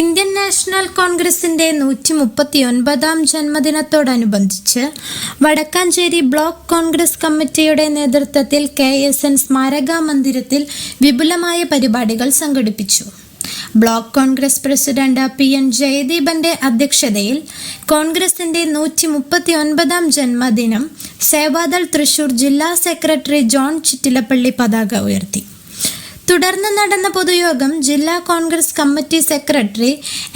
Indian national കോൺഗ്രസിന്റെ നൂറ്റി മുപ്പത്തി ഒൻപതാം ജന്മദിനത്തോടനുബന്ധിച്ച് വടക്കാഞ്ചേരി ബ്ലോക്ക് കോൺഗ്രസ് കമ്മിറ്റിയുടെ നേതൃത്വത്തിൽ കെ എസ് എൻ സ്മാരക മന്ദിരത്തിൽ വിപുലമായ പരിപാടികൾ സംഘടിപ്പിച്ചു. Block Congress president P N ജയദീപന്റെ അധ്യക്ഷതയിൽ കോൺഗ്രസിന്റെ നൂറ്റി മുപ്പത്തി ഒൻപതാം ജന്മദിനം സേവാദൾ തൃശൂർ ജില്ലാ സെക്രട്ടറി ജോൺ ചിറ്റിലപ്പള്ളി പതാക ഉയർത്തി. തുടർന്ന് നടന്ന പൊതുയോഗം ജില്ലാ Congress committee secretary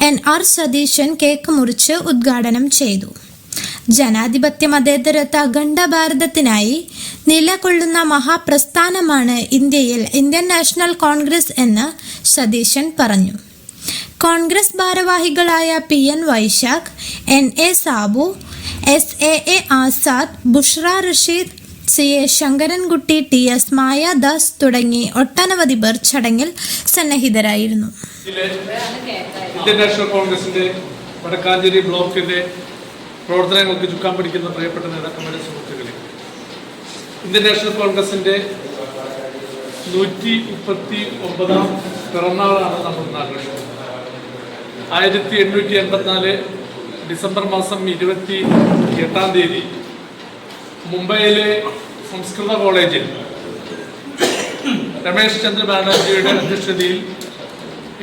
N R Satheesan cake മുറിച്ച് ഉദ്ഘാടനം ചെയ്തു. ജനാധിപത്യ മതേതരത്വ അഖണ്ഡ ഭാരതത്തിനായി നിലകൊള്ളുന്ന മഹാപ്രസ്ഥാനമാണ് ഇന്ത്യയിൽ ഇന്ത്യൻ നാഷണൽ കോൺഗ്രസ് എന്ന് സതീശൻ പറഞ്ഞു. കോൺഗ്രസ് ഭാരവാഹികളായ P N Vaishakh N A Sabu S A A Azad Bushra Rasheed C A Sankarankutty T S Mayadas തുടങ്ങി ഒട്ടനവധി പേർ ചടങ്ങിൽ സന്നിഹിതരായിരുന്നു. ഇന്ത്യൻ കോൺഗ്രസിന്റെ വടക്കാഞ്ചേരി ബ്ലോക്കിന്റെ പ്രവർത്തനങ്ങൾക്ക് ചുക്കാൻ പിടിക്കുന്ന പ്രിയപ്പെട്ട നേതാക്കന്മാരുടെ സുഹൃത്തുക്കളെ. ഇന്ത്യൻ നാഷണൽ കോൺഗ്രസിന്റെ നൂറ്റി മുപ്പത്തി ഒമ്പതാം പിറന്നാളാണ് നമ്മൾ ആഘോഷിക്കുന്നത്. ആയിരത്തി എണ്ണൂറ്റി എൺപത്തിനാല് ഡിസംബർ മാസം ഇരുപത്തി എട്ടാം തീയതി മുംബൈയിലെ സംസ്കൃത കോളേജിൽ രമേശ് ചന്ദ്ര ബാനർജിയുടെ അധ്യക്ഷതയിൽ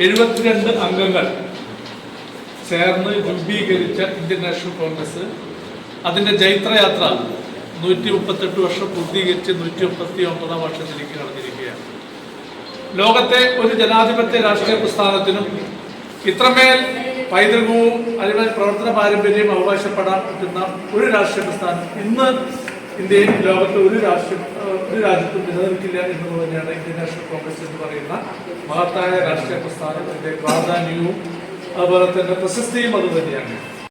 എഴുപത്തിരണ്ട് അംഗങ്ങൾ ചേർന്ന് രൂപീകരിച്ച ഇന്ത്യൻ നാഷണൽ കോൺഗ്രസ്. അതിന്റെ ജൈത്രയാത്ര നൂറ്റി മുപ്പത്തെട്ട് വർഷം പൂർത്തീകരിച്ച് നൂറ്റി മുപ്പത്തി ഒമ്പതാം വർഷത്തിലേക്ക് കടന്നിരിക്കുകയാണ്. ലോകത്തെ ഒരു ജനാധിപത്യ രാഷ്ട്രീയ പ്രസ്ഥാനത്തിനും ഇത്രമേൽ പൈതൃകവും അതുപോലെ പ്രവർത്തന പാരമ്പര്യവും അവകാശപ്പെടാൻ പറ്റുന്ന ഒരു രാഷ്ട്രീയ പ്രസ്ഥാനം ഇന്ന് ഇന്ത്യയിൽ ലോകത്തെ ഒരു രാഷ്ട്രം ഒരു രാജ്യത്തും നിലനിൽക്കില്ല എന്നുള്ളത് തന്നെയാണ് ഇന്ത്യൻ കോൺഗ്രസ് എന്ന് പറയുന്ന മഹത്തായ രാഷ്ട്രീയ പ്രസ്ഥാനത്തിന്റെ പ്രാധാന്യവും അതുപോലെ തന്നെ പ്രശസ്തിയും അത് തന്നെയാണ്.